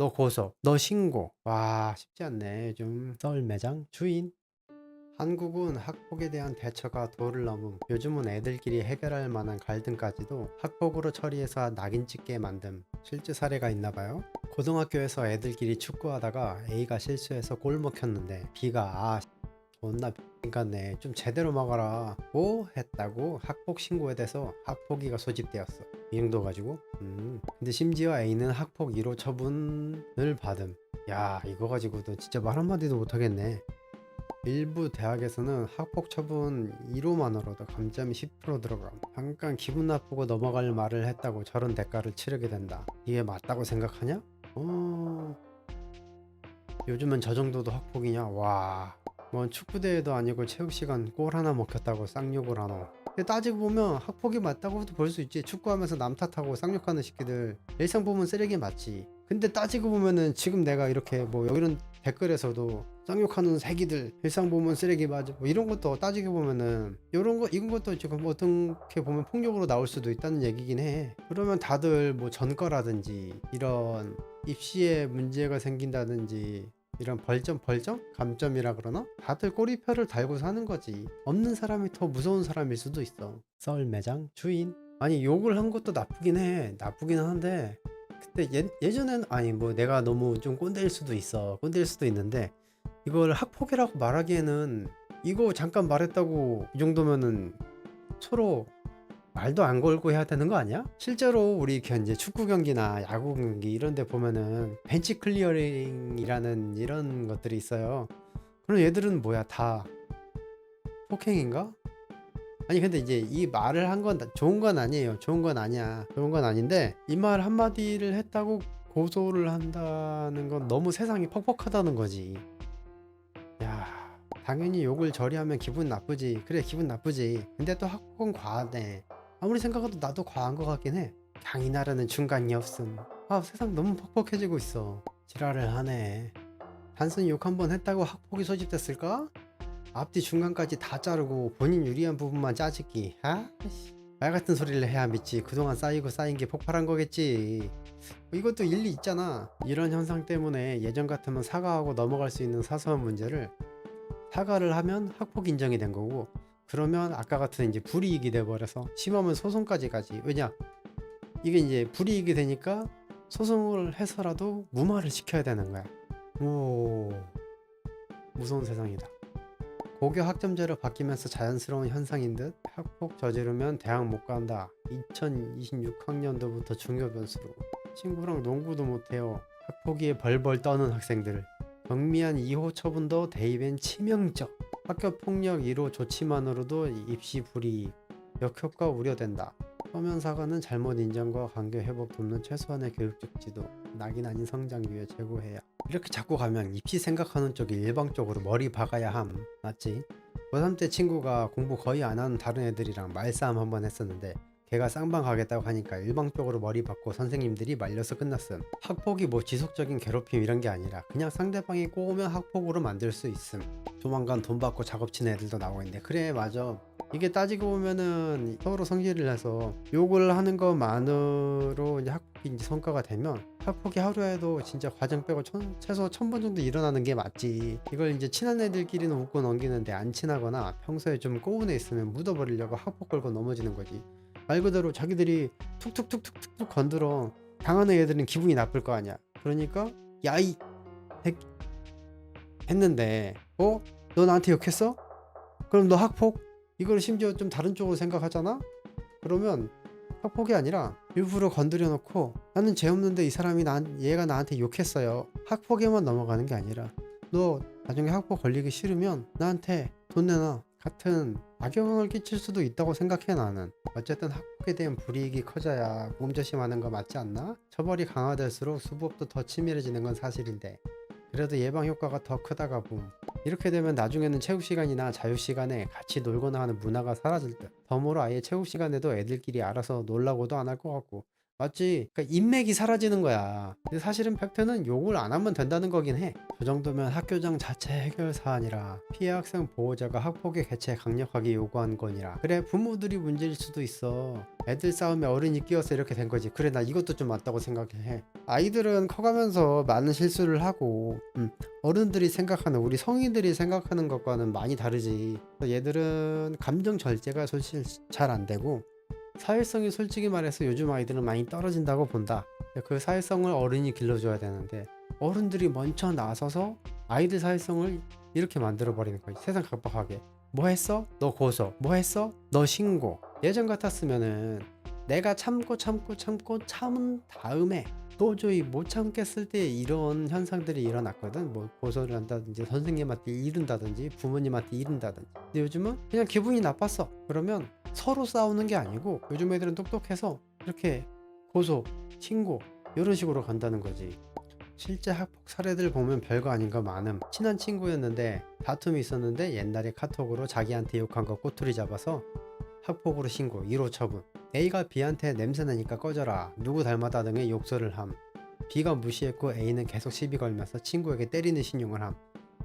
너 고소, 너 신고. 와, 쉽지 않네. 좀썰 매장 주인. 한국은 학폭에 대한 대처가 도를 넘음 요즘은 애들끼리 해결할 만한 갈등까지도 학폭으로 처리해서 낙인 찍게 만듦 실제 사례가 있나봐요 고등학교에서 애들끼리 축구하다가 A가 실수해서 골 먹혔는데 B가 아 존나 X같네 좀 제대로 막아라 뭐 했다고 학폭 신고에 대해서 학폭위가 소집되었어 이 정도 가지고 음 근데 심지어 A는 학폭 1호 처분을 받음 야 이거 가지고도 진짜 말 한마디도 못하겠네 일부 대학에서는 학폭 처분 1호만으로도 감점이 10% 들어감. 잠깐 기분 나쁘고 넘어갈 말을 했다고 저런 대가를 치르게 된다. 이게 맞다고 생각하냐? 어... 요즘은 저 정도도 학폭이냐? 와... 뭔 축구대회도 아니고 체육시간 골 하나 먹혔다고 쌍욕을 하노. 근데 따지고 보면 학폭이 맞다고도 볼 수 있지. 축구하면서 남 탓하고 쌍욕하는 새끼들 일상 보면 쓰레기 맞지. 근데 따지고 보면은 지금 내가 이렇게 뭐 이런 댓글에서도 쌍욕하는 새끼들 일상 보면 쓰레기 맞아 뭐 이런 것도 따지고 보면은 이런 거 이런 것도 지금 어떻게 보면 폭력으로 나올 수도 있다는 얘기긴 해. 그러면 다들 뭐 전과라든지 이런 입시에 문제가 생긴다든지 이런 벌점 벌점? 감점이라 그러나? 다들 꼬리표를 달고 사는 거지. 없는 사람이 더 무서운 사람일 수도 있어. 썰 매장 주인. 아니 욕을 한 것도 나쁘긴 해. 나쁘긴 한데. 그때 예, 예전엔 아니 뭐 내가 너무 좀 꼰대일 수도 있어. 꼰대일 수도 있는데 이걸 학폭이라고 말하기에는 이거 잠깐 말했다고 이 정도면은 서로 말도 안 걸고 해야 되는 거 아니야? 실제로 우리 그 이제 축구 경기나 야구 경기 이런 데 보면은 벤치 클리어링이라는 이런 것들이 있어요. 그럼 얘들은 뭐야 다 폭행인가? 아니 근데 이제 이 말을 한 건 좋은 건 아니에요. 좋은 건 아니야. 좋은 건 아닌데 이 말 한마디를 했다고 고소를 한다는 건 너무 세상이 퍽퍽하다는 거지. 야, 당연히 욕을 저리하면 기분 나쁘지. 그래 기분 나쁘지. 근데 또 학폭은 과하네. 아무리 생각해도 나도 과한 것 같긴 해. 강인하려는 중간이 없음. 아 세상 너무 퍽퍽해지고 있어. 지랄을 하네. 단순히 욕 한 번 했다고 학폭이 소집됐을까? 앞뒤 중간까지 다 자르고 본인 유리한 부분만 짜집기. 아? 씨. 말 같은 소리를 해야 믿지. 그동안 쌓이고 쌓인 게 폭발한 거겠지. 이것도 일리 있잖아. 이런 현상 때문에 예전 같으면 사과하고 넘어갈 수 있는 사소한 문제를 사과를 하면 학폭 인정이 된 거고 그러면 아까 같은 이제 불이익이 돼 버려서 심하면 소송까지 가지. 왜냐? 이게 이제 불이익이 되니까 소송을 해서라도 무마를 시켜야 되는 거야. 오 무서운 세상이다. 고교 학점제로 바뀌면서 자연스러운 현상인 듯 학폭 저지르면 대학 못 간다. 2026학년도부터 중요 변수로 친구랑 농구도 못해요. 학폭위에 벌벌 떠는 학생들. 경미한 2호 처분도 대입엔 치명적. 학교 폭력 1호 조치만으로도 입시 불이익. 역효과 우려된다. 서면 사과는 잘못 인정과 관계 회복 돕는 최소한의 교육적 지도. 낙인 아닌 성장 기회 제고해야. 이렇게 자꾸 가면 입시 생각하는 쪽이 일방적으로 머리 박아야 함. 맞지? 고3 때 친구가 공부 거의 안 하는 다른 애들이랑 말싸움 한번 했었는데 걔가 쌍방 가겠다고 하니까 일방적으로 머리 받고 선생님들이 말려서 끝났음. 학폭이 뭐 지속적인 괴롭힘 이런 게 아니라 그냥 상대방이 꼬우면 학폭으로 만들 수 있음. 조만간 돈 받고 작업치는 애들도 있는데 그래 맞아. 이게 따지고 보면은 서로 성질을 내서 욕을 하는 것만으로 이제 학폭이 이제 성과가 되면 학폭이 하루에도 진짜 과정 빼고 천, 최소 천 번 정도 일어나는 게 맞지. 이걸 이제 친한 애들끼리는 웃고 넘기는데 안 친하거나 평소에 좀 꼬운 애 있으면 묻어버리려고 학폭 걸고 넘어지는 거지. 말 그대로 자기들이 툭툭툭툭툭 건드려 당하는 애들은 기분이 나쁠 거 아니야. 그러니까 야이 했는데 어? 너 나한테 욕했어? 그럼 너 학폭? 이걸 심지어 좀 다른 쪽으로 생각하잖아? 그러면 학폭이 아니라 일부러 건드려 놓고 나는 죄 없는데 이 사람이 난 얘가 나한테 욕했어요. 학폭에만 넘어가는 게 아니라 너 나중에 학폭 걸리기 싫으면 나한테 돈 내놔. 같은 악영향을 끼칠 수도 있다고 생각해 나는. 어쨌든 학폭에 대한 불이익이 커져야 몸조심하는 거 맞지 않나? 처벌이 강화될수록 수법도 더 치밀해지는 건 사실인데. 그래도 예방 효과가 더 크다가 봄. 이렇게 되면 나중에는 체육 시간이나 자유 시간에 같이 놀거나 하는 문화가 사라질 듯. 덤으로 아예 체육 시간에도 애들끼리 알아서 놀라고도 안 할 것 같고 맞지? 그러니까 인맥이 사라지는 거야. 근데 사실은 팩트는 욕을 안 하면 된다는 거긴 해. 저 정도면 학교장 자체 해결 사안이라 피해 학생 보호자가 학폭의 개최 강력하게 요구한 건이라. 그래 부모들이 문제일 수도 있어. 애들 싸움에 어른이 끼어서 이렇게 된 거지. 그래 나 이것도 좀 맞다고 생각해. 아이들은 커가면서 많은 실수를 하고 음, 어른들이 생각하는 우리 성인들이 생각하는 것과는 많이 다르지. 얘들은 감정 절제가 사실 잘 안 되고 사회성이 솔직히 말해서 요즘 아이들은 많이 떨어진다고 본다. 그 사회성을 어른이 길러줘야 되는데 어른들이 먼저 나서서 아이들 사회성을 이렇게 만들어 버리는 거지. 세상 각박하게. 뭐 했어? 너 고소. 뭐 했어? 너 신고. 예전 같았으면은 내가 참고 참고 참고 참은 다음에 도저히 못 참겠을 때 이런 현상들이 일어났거든. 뭐 고소를 한다든지 선생님한테 이른다든지 부모님한테 이른다든지. 근데 요즘은 그냥 기분이 나빴어. 그러면 서로 싸우는 게 아니고 요즘 애들은 똑똑해서 이렇게 고소, 신고 이런 식으로 간다는 거지. 실제 학폭 사례들 보면 별거 아닌 거 많음. 친한 친구였는데 다툼이 있었는데 옛날에 카톡으로 자기한테 욕한 거 꼬투리 잡아서 학폭으로 신고 1호 처분. A가 B한테 냄새나니까 꺼져라. 누구 닮았다 등의 욕설을 함. B가 무시했고 A는 계속 시비 걸면서 친구에게 때리는 신용을 함.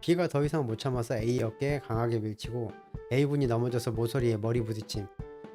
B가 더 이상 못 참아서 A 어깨에 강하게 밀치고 A분이 넘어져서 모서리에 머리 부딪힘.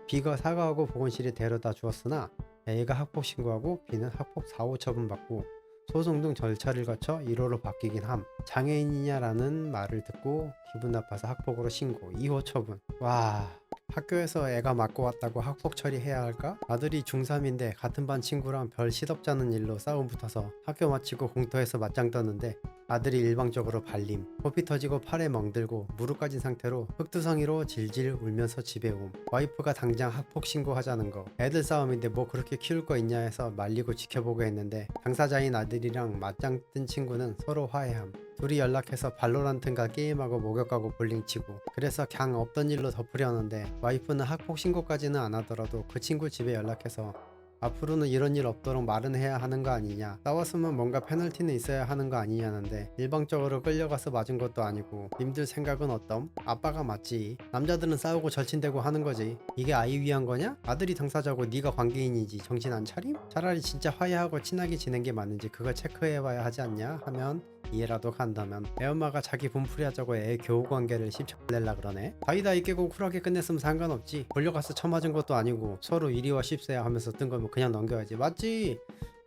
B가 사과하고 보건실에 데려다 주었으나 A가 학폭 신고하고 B는 학폭 4호 처분 받고 소송 등 절차를 거쳐 1호로 바뀌긴 함. 장애인이냐라는 말을 듣고 기분 나빠서 학폭으로 신고 2호 처분. 와 학교에서 애가 맞고 왔다고 학폭 처리해야 할까? 아들이 중3인데 같은 반 친구랑 별 시덥잖은 일로 싸움 붙어서 학교 마치고 공터에서 맞짱 떴는데 아들이 일방적으로 발림 코피 터지고 팔에 멍들고 무릎 까진 상태로 흑두성이로 질질 울면서 집에 옴. 와이프가 당장 학폭 신고하자는 거. 애들 싸움인데 뭐 그렇게 키울 거 있냐 해서 말리고 지켜보고 했는데 당사자인 아들이랑 맞짱 뜬 친구는 서로 화해함. 둘이 연락해서 발로란트인가 게임하고 목욕하고 볼링 치고. 그래서 그냥 없던 일로 덮으려는데 와이프는 학폭 신고까지는 안 하더라도 그 친구 집에 연락해서 앞으로는 이런 일 없도록 말은 해야 하는 거 아니냐 싸웠으면 뭔가 페널티는 있어야 하는 거 아니냐는데 일방적으로 끌려가서 맞은 것도 아니고 님들 생각은 어떤? 아빠가 맞지 남자들은 싸우고 절친되고 하는 거지 이게 아이 위한 거냐? 아들이 당사자고 네가 관계인이지 정신 안 차림? 차라리 진짜 화해하고 친하게 지낸 게 맞는지 그걸 체크해봐야 하지 않냐 하면 이해라도 간다면 애엄마가 자기 분풀이 하자고 애 교우 관계를 씹쳐낼라 그러네. 다이다 이 깨고 쿨하게 끝냈으면 상관없지. 걸려가서 쳐맞은 것도 아니고 서로 이리와 씹세야 하면서 뜬 거면 그냥 넘겨야지. 맞지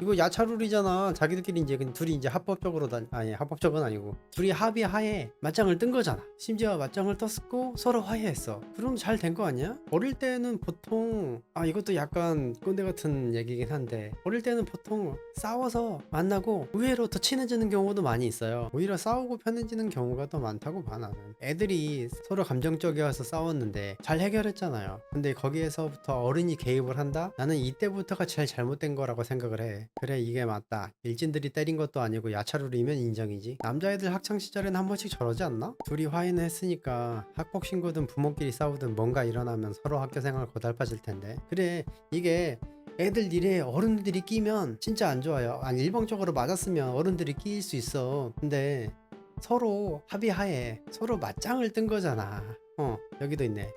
이거 야차룰이잖아. 자기들끼리 이제 그냥 둘이 이제 합법적으로 다 아니 합법적은 아니고 둘이 합의 하에 맞짱을 뜬 거잖아. 심지어 맞짱을 떴고 서로 화해했어. 그럼 잘 된 거 아니야? 어릴 때는 보통 아 이것도 약간 꼰대 같은 얘기긴 한데 어릴 때는 보통 싸워서 만나고 의외로 더 친해지는 경우도 많이 있어요. 오히려 싸우고 편해지는 경우가 더 많다고 봐 나는. 애들이 서로 감정적이어서 싸웠는데 잘 해결했잖아요. 근데 거기에서부터 어른이 개입을 한다? 나는 이때부터가 제일 잘못된 거라고 생각을 해 그래 이게 맞다. 일진들이 때린 것도 아니고 야차룰이면 인정이지. 남자애들 학창시절엔 한 번씩 저러지 않나? 둘이 화해는 했으니까 학폭 신고든 부모끼리 싸우든 뭔가 일어나면 서로 학교생활 고달파질 텐데. 그래 이게 애들 일에 어른들이 끼면 진짜 안 좋아요. 아니 일방적으로 맞았으면 어른들이 끼일 수 있어. 근데 서로 합의하에 서로 맞짱을 뜬 거잖아. 어 여기도 있네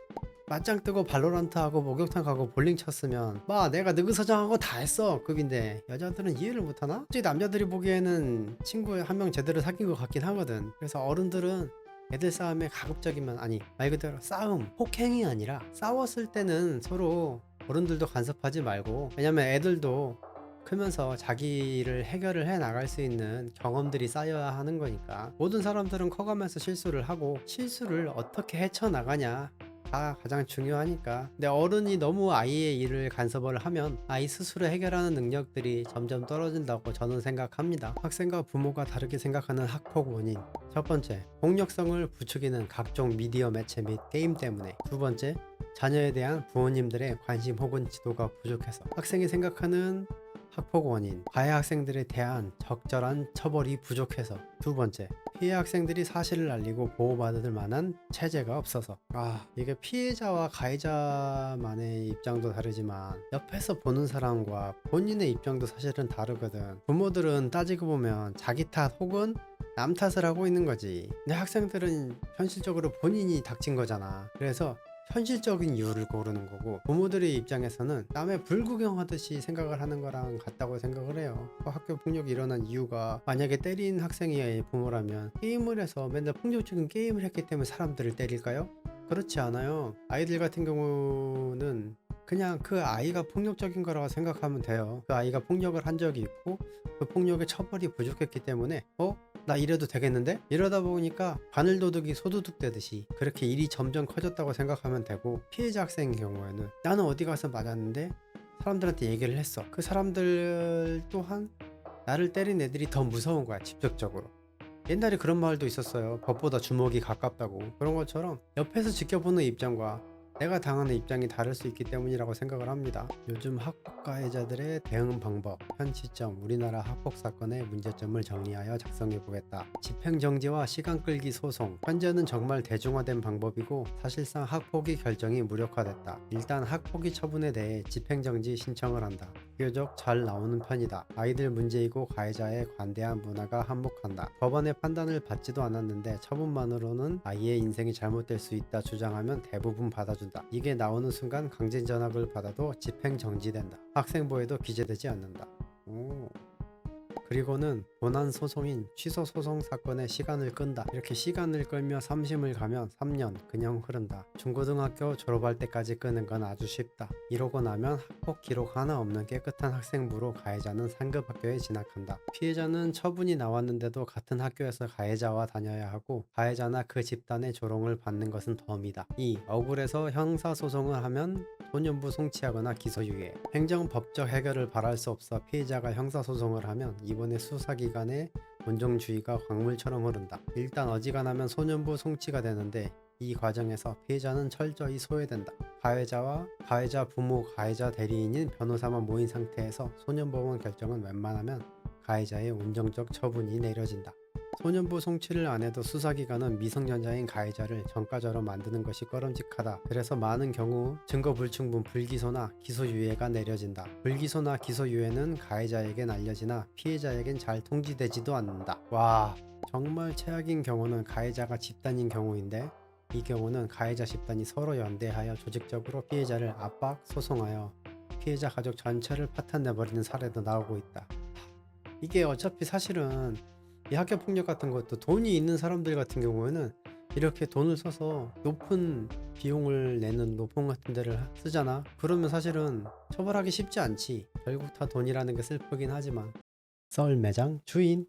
맞짱 뜨고 발로란트 하고 목욕탕 가고 볼링 쳤으면 마 내가 느그서장하고 다 했어 급인데. 여자들은 이해를 못하나? 솔직히 남자들이 보기에는 친구 한 명 제대로 사귄 것 같긴 하거든. 그래서 어른들은 애들 싸움에 가급적이면 아니 말 그대로 싸움 폭행이 아니라 싸웠을 때는 서로 어른들도 간섭하지 말고 왜냐면 애들도 크면서 자기를 해결을 해 나갈 수 있는 경험들이 쌓여야 하는 거니까. 모든 사람들은 커가면서 실수를 하고 실수를 어떻게 헤쳐 나가냐 다 가장 중요하니까. 근데 어른이 너무 아이의 일을 간섭을 하면 아이 스스로 해결하는 능력들이 점점 떨어진다고 저는 생각합니다. 학생과 부모가 다르게 생각하는 학폭 원인. 첫 번째 폭력성을 부추기는 각종 미디어 매체 및 게임 때문에. 두 번째 자녀에 대한 부모님들의 관심 혹은 지도가 부족해서. 학생이 생각하는 학폭 원인. 가해 학생들에 대한 적절한 처벌이 부족해서. 두 번째 피해 학생들이 사실을 알리고 보호받을 만한 체제가 없어서. 아 이게 피해자와 가해자만의 입장도 다르지만 옆에서 보는 사람과 본인의 입장도 사실은 다르거든. 부모들은 따지고 보면 자기 탓 혹은 남 탓을 하고 있는 거지. 근데 학생들은 현실적으로 본인이 닥친 거잖아. 그래서 현실적인 이유를 고르는 거고 부모들의 입장에서는 남의 불구경하듯이 생각을 하는 거랑 같다고 생각을 해요 그 학교 폭력이 일어난 이유가 만약에 때린 학생이 부모라면 게임을 해서 맨날 폭력적인 게임을 했기 때문에 사람들을 때릴까요? 그렇지 않아요 아이들 같은 경우는 그냥 그 아이가 폭력적인 거라고 생각하면 돼요. 그 아이가 폭력을 한 적이 있고 그 폭력의 처벌이 부족했기 때문에 어? 나 이래도 되겠는데? 이러다 보니까 바늘도둑이 소도둑 되듯이 그렇게 일이 점점 커졌다고 생각하면 되고 피해자 학생의 경우에는 나는 어디 가서 맞았는데 사람들한테 얘기를 했어. 그 사람들 또한 나를 때린 애들이 더 무서운 거야 직접적으로. 옛날에 그런 말도 있었어요. 법보다 주먹이 가깝다고. 그런 것처럼 옆에서 지켜보는 입장과 내가 당하는 입장이 다를 수 있기 때문이라고 생각을 합니다. 요즘 학폭 가해자들의 대응 방법, 현 시점 우리나라 학폭 사건의 문제점을 정리하여 작성해 보겠다. 집행 정지와 시간 끌기 소송. 현재는 정말 대중화된 방법이고 사실상 학폭위 결정이 무력화됐다. 일단 학폭위 처분에 대해 집행 정지 신청을 한다. 비교적 잘 나오는 편이다. 아이들 문제이고 가해자의 관대한 문화가 한몫한다. 법원의 판단을 받지도 않았는데 처분만으로는 아이의 인생이 잘못될 수 있다 주장하면 대부분 받아준다. 이게 나오는 순간 강제 전학을 받아도 집행 정지된다. 학생부에도 기재되지 않는다. 오. 그리고는 본안 소송인 취소 소송 사건의 시간을 끈다. 이렇게 시간을 끌며 3심을 가면 3년 그냥 흐른다. 중고등학교 졸업할 때까지 끄는 건 아주 쉽다. 이러고 나면 학폭 기록 하나 없는 깨끗한 학생부로 가해자는 상급 학교에 진학한다. 피해자는 처분이 나왔는데도 같은 학교에서 가해자와 다녀야 하고 가해자나 그 집단의 조롱을 받는 것은 덤이다. 2. 억울해서 형사소송을 하면 소년부 송치하거나 기소유예. 행정법적 해결을 바랄 수 없어 피해자가 형사소송을 하면 이번에 수사기관의 원정주의가 광물처럼 흐른다. 일단 어지간하면 소년부 송치가 되는데 이 과정에서 피해자는 철저히 소외된다. 가해자와 가해자 부모, 가해자 대리인인 변호사만 모인 상태에서 소년법원 결정은 웬만하면 가해자의 온정적 처분이 내려진다. 소년부 송치를 안 해도 수사기관은 미성년자인 가해자를 전과자로 만드는 것이 꺼름직하다. 그래서 많은 경우 증거 불충분 불기소나 기소유예가 내려진다. 불기소나 기소유예는 가해자에겐 알려지나 피해자에겐 잘 통지되지도 않는다. 와 정말 최악인 경우는 가해자가 집단인 경우인데 이 경우는 가해자 집단이 서로 연대하여 조직적으로 피해자를 압박, 소송하여 피해자 가족 전체를 파탄내버리는 사례도 나오고 있다. 이게 어차피 사실은 이 학교 폭력 같은 것도 돈이 있는 사람들 같은 경우에는 이렇게 돈을 써서 높은 비용을 내는 노폰 같은 데를 쓰잖아. 그러면 사실은 처벌하기 쉽지 않지. 결국 다 돈이라는 게 슬프긴 하지만. 썰 매장 주인